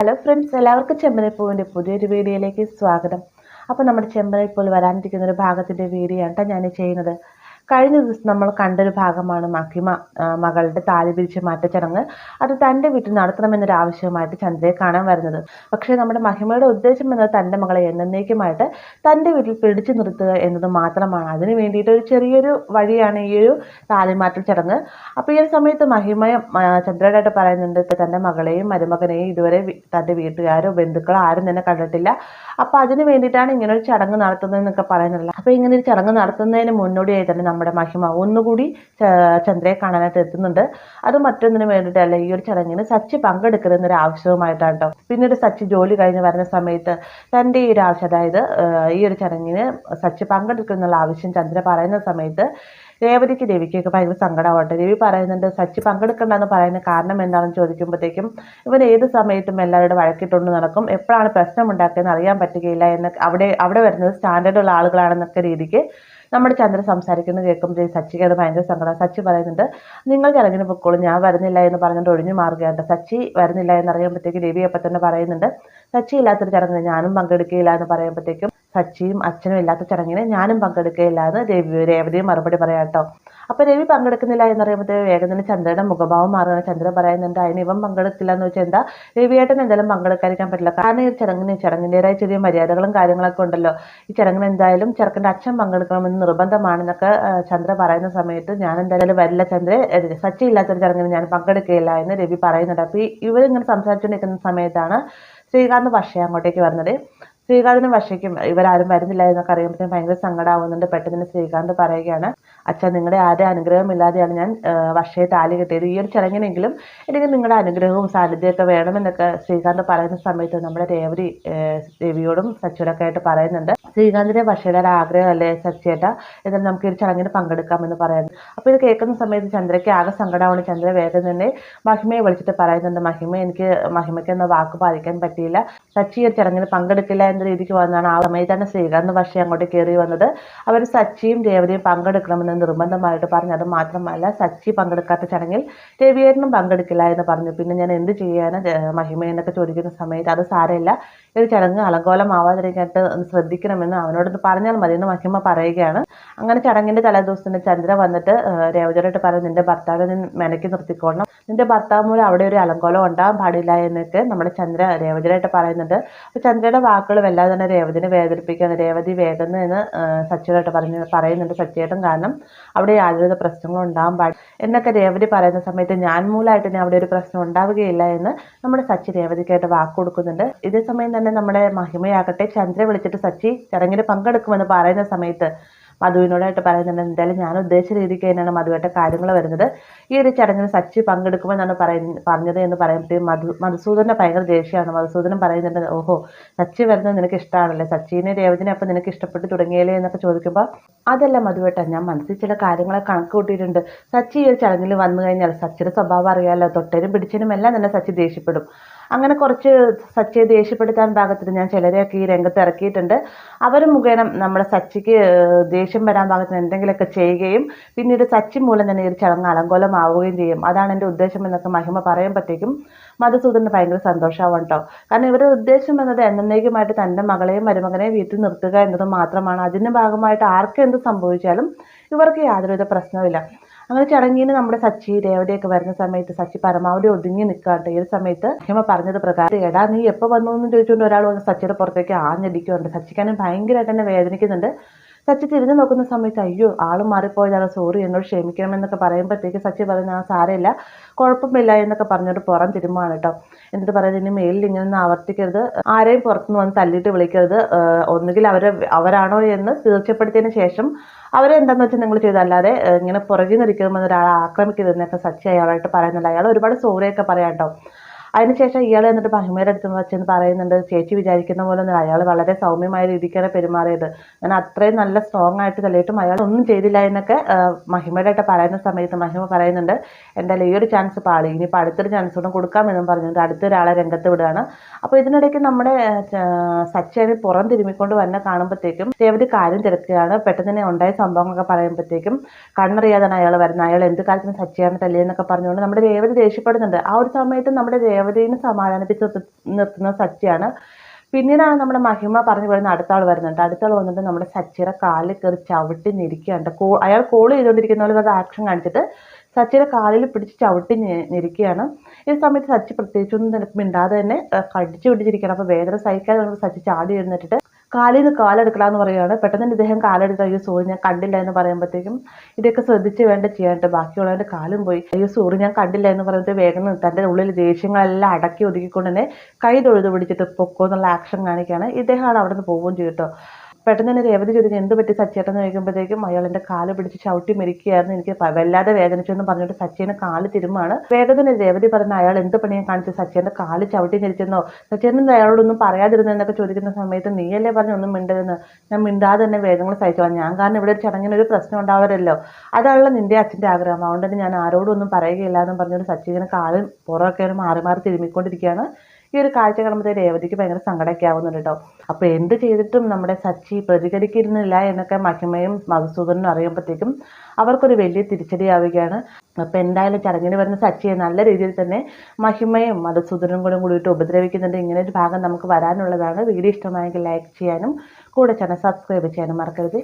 Hello friends എല്ലാവർക്കും ചെമ്പനപ്പൂവിന്റെ പുതിയൊരു വീഡിയോയിലേക്ക് സ്വാഗതം. അപ്പോൾ നമ്മുടെ ചെമ്പനപ്പോൾ വരാനിരിക്കുന്ന ഒരു ഭാഗത്തിന്റെ വീഡിയോ ആണ് കേട്ടോ ഞാൻ ചെയ്യുന്നത്. കഴിഞ്ഞ ദിവസം നമ്മൾ കണ്ടൊരു ഭാഗമാണ് മഹിമ മകളുടെ താലി പിരിച്ച് മാറ്റ ചടങ്ങ്. അത് തന്റെ വീട്ടിൽ നടത്തണമെന്നൊരു ആവശ്യമായിട്ട് ചന്ദ്രയെ കാണാൻ വരുന്നത്. പക്ഷേ നമ്മുടെ മഹിമയുടെ ഉദ്ദേശം എന്നത് തന്റെ മകളെ എന്നേക്കുമായിട്ട് തന്റെ വീട്ടിൽ പിടിച്ചു നിർത്തുക എന്നത് മാത്രമാണ്. അതിന് വേണ്ടിയിട്ട് ഒരു ചെറിയൊരു വഴിയാണ് ഈ ഒരു താലിമാറ്റൽ ചടങ്ങ്. അപ്പോൾ ഈ ഒരു സമയത്ത് മഹിമയും ചന്ദ്രയുടെ പറയുന്നുണ്ട് തന്റെ മകളെയും മരുമകനെയും ഇതുവരെ തന്റെ വീട്ടുകാരോ ബന്ധുക്കളോ ആരും തന്നെ കണ്ടിട്ടില്ല. അപ്പോൾ അതിന് വേണ്ടിയിട്ടാണ് ഇങ്ങനെ ഒരു ചടങ്ങ് നടത്തുന്നതെന്നൊക്കെ പറയുന്നില്ല അപ്പോൾ ഇങ്ങനെ ഒരു ചടങ്ങ് നടത്തുന്നതിന് മുന്നോടിയായി തന്നെ നമ്മുടെ മഹിമ ഒന്നുകൂടി ചന്ദ്രയെ കാണാനായിട്ട് എത്തുന്നുണ്ട് അത് മറ്റൊന്നിനു വേണ്ടിയിട്ടല്ല ഈ ഒരു ചടങ്ങിന് സച്ചി പങ്കെടുക്കരുതെന്നൊരു ആവശ്യവുമായിട്ടാണ് കേട്ടോ പിന്നീട് സച്ചി ജോലി കഴിഞ്ഞ് വരുന്ന സമയത്ത് തന്റെ ഈ ഒരു ആവശ്യം അതായത് ഈ ഒരു ചടങ്ങിന് സച്ചി പങ്കെടുക്കുന്നുള്ള ആവശ്യം ചന്ദ്ര പറയുന്ന സമയത്ത് രേവതിക്ക് രവിക്കൊക്കെ ഭയങ്കര സങ്കടമാവട്ടെ. രവി പറയുന്നുണ്ട് സച്ചി പങ്കെടുക്കണ്ടെന്ന് പറയുന്ന കാരണം എന്താണെന്ന് ചോദിക്കുമ്പോഴത്തേക്കും ഇവൻ ഏത് സമയത്തും എല്ലാവരുടെ വഴക്കിട്ടുകൊണ്ട് നടക്കും. എപ്പോഴാണ് പ്രശ്നം ഉണ്ടാക്കിയെന്ന് അറിയാൻ പറ്റുകയില്ല. എന്ന് അവിടെ അവിടെ വരുന്നത് സ്റ്റാൻഡേർഡുള്ള ആളുകളാണെന്നൊക്കെ രീതിക്ക് നമ്മുടെ ചന്ദ്രൻ സംസാരിക്കുന്നത് കേൾക്കുമ്പോൾ സച്ചിക്ക് അത് ഭയങ്കര സങ്കടം. സച്ചി പറയുന്നുണ്ട് നിങ്ങൾ ഇറങ്ങിന് പൊക്കോളൂ ഞാൻ വരുന്നില്ല എന്ന് പറഞ്ഞുകൊണ്ട് ഒഴിഞ്ഞു മാറുകയാണ്. സച്ചി വരുന്നില്ല എന്ന് അറിയുമ്പോഴത്തേക്ക് രവി അപ്പം തന്നെ പറയുന്നുണ്ട് സച്ചി ഇല്ലാത്തൊരു ചടങ്ങിന് ഞാനും പങ്കെടുക്കുകയില്ല എന്ന് പറയുമ്പോഴത്തേക്കും സച്ചിയും അച്ഛനും ഇല്ലാത്ത ചടങ്ങിന് ഞാനും പങ്കെടുക്കുകയില്ല എന്ന് രവി രേവതിയും മറുപടി പറയാം കേട്ടോ. അപ്പോൾ രവി പങ്കെടുക്കുന്നില്ല എന്ന് പറയുമ്പോഴത്തേക്ക് വേഗം തന്നെ ചന്ദ്രയുടെ മുഖഭാവം മാറുകയാണ്. ചന്ദ്രൻ പറയുന്നുണ്ട് അതിന് ഇവൻ പങ്കെടുക്കില്ല എന്ന് വെച്ചാൽ എന്താ? രവിയേട്ടൻ എന്തായാലും പങ്കെടുക്കാതിരിക്കാൻ പറ്റില്ല. കാരണം ഈ ചടങ്ങിന് ചടങ്ങിന്റെതായ ചെറിയ മര്യാദകളും കാര്യങ്ങളൊക്കെ ഉണ്ടല്ലോ. ഈ ചടങ്ങിന് എന്തായാലും ചെറുക്കന്റെ അച്ഛൻ പങ്കെടുക്കണമെന്ന് നിർബന്ധമാണെന്നൊക്കെ ചന്ദ്ര പറയുന്ന സമയത്ത് ഞാൻ എന്തായാലും വരില്ല ചന്ദ്ര. സച്ചി ഇല്ലാത്തൊരു ചടങ്ങിന് ഞാൻ പങ്കെടുക്കുകയില്ല എന്ന് രവി പറയുന്നുണ്ട്. അപ്പോൾ ഇവരിങ്ങനെ സംസാരിച്ചുകൊണ്ടിരിക്കുന്ന സമയത്താണ് ശ്രീകാന്ത് പക്ഷേ അങ്ങോട്ടേക്ക് വരുന്നത്. ശ്രീകാന്തിനും വർഷയ്ക്കും ഇവരാരും വരുന്നില്ല എന്നൊക്കെ അറിയുമ്പോഴത്തേക്കും ഭയങ്കര സങ്കടമാവുന്നുണ്ട് പെട്ടെന്ന് ശ്രീകാന്ത് പറയുകയാണ് അച്ഛൻ നിങ്ങളുടെ ആരുടെ അനുഗ്രഹമില്ലാതെയാണ് ഞാൻ വശയെ വർഷയെ താലി കെട്ടിയത്? ഈ ഒരു ചടങ്ങിനെങ്കിലും എനിക്ക് നിങ്ങളുടെ അനുഗ്രഹവും സാന്നിധ്യമൊക്കെ വേണമെന്നൊക്കെ ശ്രീകാന്ത് പറയുന്ന സമയത്ത് നമ്മുടെ രേവതി രവിയോടും സച്ചിയോടൊക്കെ ആയിട്ട് പറയുന്നുണ്ട്. ശ്രീകാന്തിന്റെ വർഷയുടെ ഒരു ആഗ്രഹമല്ലേ സച്ചിയേട്ട? എന്നാൽ നമുക്ക് ഈ ചടങ്ങിന് പങ്കെടുക്കാമെന്ന് പറയുന്നു. അപ്പോൾ ഇത് കേൾക്കുന്ന സമയത്ത് ചന്ദ്രയ്ക്ക് ആകെ സങ്കടമാണ്. ചന്ദ്ര വേഗം തന്നെ മഹിമയെ വിളിച്ചിട്ട് പറയുന്നുണ്ട് മഹിമ എനിക്ക് മഹിമയ്ക്ക് എന്ന വാക്ക് പാലിക്കാൻ പറ്റിയില്ല. സച്ചി ഈ ചടങ്ങിന് പങ്കെടുക്കില്ല എന്ന രീതിക്ക് വന്നതാണ്. ആ സമയത്താണ് ശ്രീകാന്ത് പക്ഷേ അങ്ങോട്ട് കയറി വന്നത്. അവർ സച്ചിയും രേവതിയും പങ്കെടുക്കണമെന്ന് നിർബന്ധമായിട്ട് പറഞ്ഞു. അത് മാത്രമല്ല സച്ചി പങ്കെടുക്കാത്ത ചടങ്ങിൽ രവിയേട്ടനും പങ്കെടുക്കില്ല എന്ന് പറഞ്ഞു. പിന്നെ ഞാൻ എന്ത് ചെയ്യാന് മഹിമ എന്നൊക്കെ ചോദിക്കുന്ന സമയത്ത് അത് സാരമില്ല. ഒരു ചടങ്ങ് അലങ്കോലമാവാതിരിക്കാനായിട്ട് ശ്രദ്ധിക്കണമെന്ന് അവനോട് പറഞ്ഞാൽ മതി എന്ന് മഹിമ പറയുകയാണ്. അങ്ങനെ ചടങ്ങിന്റെ തലേദിവസത്തിന് ചന്ദ്ര വന്നിട്ട് രേവതിയോട്ട് പറഞ്ഞു നിന്റെ ഭർത്താവിനെ മെനക്കി നിർത്തിക്കോളണം. നിന്റെ ഭർത്താവ് മൂലം അവിടെ ഒരു അലങ്കോലം ഉണ്ടാകാൻ പാടില്ല എന്നൊക്കെ നമ്മുടെ ചന്ദ്ര രേവതിയായിട്ട് പറയുന്നുണ്ട്. അപ്പോൾ ചന്ദ്രയുടെ വാക്കുകൾ വല്ലാതെ തന്നെ രേവതിനെ വേദനിപ്പിക്കുകയാണ്. രേവതി വേഗം എന്ന് സച്ചിയോടായിട്ട് പറഞ്ഞു പറയുന്നുണ്ട് സച്ചിയേട്ടൻ കാരണം അവിടെ യാതൊരുവിധ പ്രശ്നങ്ങളും ഉണ്ടാകാൻ പാടില്ല എന്നൊക്കെ രേവതി പറയുന്ന സമയത്ത് ഞാൻ മൂലമായിട്ട് തന്നെ അവിടെ ഒരു പ്രശ്നം ഉണ്ടാവുകയില്ല എന്ന് നമ്മുടെ സച്ചി രേവതിക്കായിട്ട് വാക്ക് കൊടുക്കുന്നുണ്ട്. ഇതേ സമയം തന്നെ നമ്മുടെ മഹിമയാകട്ടെ ചന്ദ്ര വിളിച്ചിട്ട് സച്ചി ചടങ്ങിന് പങ്കെടുക്കുമെന്ന് പറയുന്ന സമയത്ത് മധുവിനോടായിട്ട് പറയുന്നുണ്ട് എന്തായാലും ഞാൻ ഉദ്ദേശിച്ച രീതിക്ക് തന്നെയാണ് മധുവായിട്ട് കാര്യങ്ങൾ വരുന്നത്. ഈ ഒരു ചടങ്ങിന് സച്ചി പങ്കെടുക്കുമെന്നാണ് പറയുന്ന പറഞ്ഞത് എന്ന് പറയുമ്പോഴത്തേക്കും മധു മധുസൂദനെ ഭയങ്കര ദേഷ്യമാണ്. മധുസൂദനം പറയുന്നുണ്ട് ഓഹോ സച്ചി വരുന്നത് നിനക്ക് ഇഷ്ടമാണല്ലേ സച്ചിനെ രേവതിനെ അപ്പം നിനക്ക് ഇഷ്ടപ്പെട്ട് തുടങ്ങിയല്ലേ? എന്നൊക്കെ ചോദിക്കുമ്പോൾ അതല്ല മധുവേട്ട ഞാൻ മനസ്സിൽ ചില കാര്യങ്ങളെ കണക്ക് കൂട്ടിയിട്ടുണ്ട്. സച്ചി ഈ ഒരു ചടങ്ങിൽ വന്നു കഴിഞ്ഞാൽ സച്ചിയുടെ സ്വഭാവം അറിയാമല്ലോ തൊട്ടേനും പിടിച്ചതിനും എല്ലാം തന്നെ സച്ചി ദേഷ്യപ്പെടും. അങ്ങനെ കുറച്ച് സച്ചിയെ ദേഷ്യപ്പെടുത്താൻ പാകത്തിന് ഞാൻ ചിലരെയൊക്കെ ഈ രംഗത്ത് ഇറക്കിയിട്ടുണ്ട്. അവർ മുഖേന നമ്മുടെ സച്ചിക്ക് ദേഷ്യം വരാൻ പാകത്തിന് എന്തെങ്കിലുമൊക്കെ ചെയ്യുകയും പിന്നീട് സച്ചി മൂലം തന്നെ ഈ ചടങ്ങ് അലങ്കോലമാവുകയും ചെയ്യും. അതാണ് എന്റെ ഉദ്ദേശം എന്നൊക്കെ മഹിമ പറയുമ്പോഴത്തേക്കും മധുസൂദന് ഭയങ്കര സന്തോഷമാവും കേട്ടോ കാരണം ഇവരുടെ ഉദ്ദേശം എന്നത് എന്നേക്കുമായിട്ട് തന്റെ മകളെയും മരുമകനെയും വീട്ടിൽ നിർത്തുക എന്നത് മാത്രമാണ്. അതിന്റെ ഭാഗമായിട്ട് ആർക്കെന്ത് സംഭവിച്ചാലും ഇവർക്ക് യാതൊരുവിധ പ്രശ്നവുമില്ല. അങ്ങനെ ചടങ്ങിന് നമ്മുടെ സച്ചി രേവതിയൊക്കെ വരുന്ന സമയത്ത് സച്ചി പരമാവധി ഒതുങ്ങി നിൽക്കാട്ടെ ഈ സമയത്ത് ഹിമ പറഞ്ഞത് പ്രകാരം എടാ നീ എപ്പോൾ വന്നു എന്ന് ചോദിച്ചുകൊണ്ട് ഒരാൾ വന്ന് സച്ചിയുടെ പുറത്തേക്ക് ആഞ്ഞടിക്കുന്നുണ്ട് സച്ചിക്കാനും ഭയങ്കരമായിട്ട് തന്നെ വേദനിക്കുന്നുണ്ട്. സച്ചി തിരിഞ്ഞു നോക്കുന്ന സമയത്ത് അയ്യോ ആൾ മാറിപ്പോയതാണ് സോറി എന്നോട് ക്ഷമിക്കണം എന്നൊക്കെ പറയുമ്പോഴത്തേക്ക് സച്ചി പറയുന്ന ആ സാരമില്ല കുഴപ്പമില്ല എന്നൊക്കെ പറഞ്ഞിട്ട് പുറം തിരുമ്പാണ് കേട്ടോ. എന്നിട്ട് പറയുന്നത് ഇനി മേലിൽ ഇങ്ങനെ ആവർത്തിക്കരുത് ആരെയും പുറത്തുനിന്ന് വന്ന് തല്ലിയിട്ട് വിളിക്കരുത് ഒന്നുകിൽ അവരെ അവരാണോ എന്ന് തീർച്ചപ്പെടുത്തിയതിന് ശേഷം അവരെന്താണെന്ന് വെച്ചാൽ നിങ്ങൾ ചെയ്തല്ലാതെ ഇങ്ങനെ പുറകിൽ നിൽക്കുമ്പോൾ ഒരാളെ ആക്രമിക്കരുതെന്നൊക്കെ സച്ചി അയാളായിട്ട് പറയുന്നുണ്ട്. അയാൾ ഒരുപാട് സോറിയൊക്കെ പറയാം കേട്ടോ. അതിനുശേഷം ഇയാൾ എന്നിട്ട് മഹിമയുടെ അടുത്ത് വെച്ചെന്ന് പറയുന്നുണ്ട് ചേച്ചി വിചാരിക്കുന്ന പോലെ ഒന്നും അയാൾ വളരെ സൗമ്യമായ രീതിക്കാണ് പെരുമാറിയത്. ഞാൻ അത്രയും നല്ല സ്ട്രോങ് ആയിട്ട് തെളിയിട്ടും അയാൾ ഒന്നും ചെയ്തില്ല എന്നൊക്കെ മഹിമയുടെ പറയുന്ന സമയത്ത് മഹിമ പറയുന്നുണ്ട് എന്തായാലും ഈ ഒരു ചാൻസ് പാളി. ഇനിയിപ്പോൾ അടുത്തൊരു ചാൻസ് കൂടെ കൊടുക്കാമെന്നും പറഞ്ഞിട്ട് അടുത്തൊരാളെ രംഗത്ത് വിടുകയാണ്. അപ്പോൾ ഇതിനിടയ്ക്ക് നമ്മുടെ സച്ചിനെ പുറം തിരുമ്മിക്കൊണ്ട് വന്നെ കാണുമ്പോഴത്തേക്കും രേവതി കാര്യം തിരക്കുകയാണ്. പെട്ടെന്ന് തന്നെ ഉണ്ടായ സംഭവങ്ങളൊക്കെ പറയുമ്പോഴത്തേക്കും കണ്ണറിയാതാണ് അയാൾ വരുന്നത്. അയാൾ എന്ത് കാര്യത്തിനും സച്ചിയാണ് തല്ലിയെന്നൊക്കെ പറഞ്ഞുകൊണ്ട് നമ്മുടെ രേവതി ദേഷ്യപ്പെടുന്നുണ്ട്. ആ ഒരു സമയത്ത് നമ്മുടെ രേവതിനെ സമാധാനിപ്പിച്ച് നിർത്ത- നിർത്തുന്ന സച്ചിയാണ് പിന്നീടാണ് നമ്മുടെ മഹിമ പറഞ്ഞു വരുന്ന അടുത്ത ആൾ വരുന്നുണ്ട്. അടുത്ത ആൾ വന്നിട്ട് നമ്മുടെ സച്ചിയുടെ കാലിൽ കയറി ചവിട്ടി നിരിക്കുകയാണ് കോ അയാൾ കോൾ ചെയ്തുകൊണ്ടിരിക്കുന്ന പോലെ അത് ആക്ഷൻ കാണിച്ചിട്ട് സച്ചിയുടെ കാലിൽ പിടിച്ച് ചവിട്ടി നിരിക്കുകയാണ് ഈ സമയത്ത് സച്ചി പ്രത്യേകിച്ചൊന്നും മിണ്ടാതെ തന്നെ കടിച്ചു പിടിച്ചിരിക്കുകയാണ്. അപ്പോൾ വേദന സഹിക്കാതെ സച്ചി ചാടി എഴുന്നേറ്റിട്ട് കാലിൽ നിന്ന് കാലെടുക്കലാന്ന് പറയുകയാണ് പെട്ടെന്ന് തന്നെ ഇദ്ദേഹം കാലെടുത്ത് അയ്യോ സോറി ഞാൻ കണ്ടില്ല എന്ന് പറയുമ്പോഴത്തേക്കും ഇതൊക്കെ ശ്രദ്ധിച്ച് വേണ്ട ചെയ്യാനായിട്ട് ബാക്കിയുള്ളവന്റെ കാലും പോയി. അയ്യോ സോറി ഞാൻ കണ്ടില്ല എന്ന് പറയുന്നത് വേഗം തന്റെ ഉള്ളിൽ ദേഷ്യങ്ങളെല്ലാം അടക്കി ഒതുക്കിക്കൊണ്ട് തന്നെ കൈ തൊഴുത് പിടിച്ചിട്ട് പൊക്കോ എന്നുള്ള ആക്ഷൻ കാണിക്കുകയാണ് ഇദ്ദേഹമാണ് അവിടെ നിന്ന് പോവുകയും ചെയ്യും കേട്ടോ പെട്ടെന്ന് തന്നെ രേവതി ചോദിച്ചു എന്ത് പറ്റി സച്ചേട്ടെന്ന് ചോദിക്കുമ്പോഴത്തേക്കും അയാൾ എന്റെ കാൽ പിടിച്ച് ചവിട്ടി മെരിക്കുകയായിരുന്നു എനിക്ക് വല്ലാതെ വേദനിച്ചു എന്ന് പറഞ്ഞിട്ട് സച്ചിയുടെ കാൽ തിരുമാണ് വേഗം തന്നെ രേവതി പറഞ്ഞ അയാൾ എന്ത് പണിയാൻ കാണിച്ചു സച്ചേന്റെ കാൽ ചവിട്ടി ഞെരിച്ചെന്നോ? സച്ചേട്ടൻ അയാളോടൊന്നും പറയാതിരുന്നെന്നൊക്കെ ചോദിക്കുന്ന സമയത്ത് നീയല്ലേ പറഞ്ഞു ഒന്നും മിണ്ടരുതെന്ന്? ഞാൻ മിണ്ടാതെ തന്നെ വേദങ്ങൾ സഹിച്ചോളാം. ഞാൻ കാരണം ഇവിടെ ഒരു ചടങ്ങിന് ഒരു പ്രശ്നം ഉണ്ടാവരല്ലോ അതാണല്ലോ നിന്റെ അച്ഛന്റെ ആഗ്രഹം. അതുകൊണ്ട് തന്നെ ഞാൻ ആരോടും ഒന്നും പറയുകയില്ല എന്ന് പറഞ്ഞൊരു സച്ചിനെ കാലും പുറമൊക്കെ മാറി മാറി തിരുമ്മിക്കൊണ്ടിരിക്കുകയാണ്. ഈ ഒരു കാഴ്ച കാണുമ്പോൾ രേവതിക്ക് ഭയങ്കര സങ്കടമൊക്കെ ആവുന്നുണ്ട് കേട്ടോ അപ്പോൾ എന്ത് ചെയ്തിട്ടും നമ്മുടെ സച്ചി പ്രതികരിക്കുന്നില്ല എന്നൊക്കെ മഹിമയും മധുസൂദനും അറിയുമ്പോഴത്തേക്കും അവർക്കൊരു വലിയ തിരിച്ചടിയാവുകയാണ്. അപ്പോൾ എന്തായാലും ചടങ്ങിന് വരുന്ന സച്ചിയെ നല്ല രീതിയിൽ തന്നെ മഹിമയും മധുസൂദനും കൂടെ കൂടിയിട്ട് ഉപദ്രവിക്കുന്നുണ്ട്. ഇങ്ങനെ ഒരു ഭാഗം നമുക്ക് വരാനുള്ളതാണ്. വീഡിയോ ഇഷ്ടമായെങ്കിൽ ലൈക്ക് ചെയ്യാനും കൂടെ ചാനൽ സബ്സ്ക്രൈബ് ചെയ്യാനും മറക്കരുത്.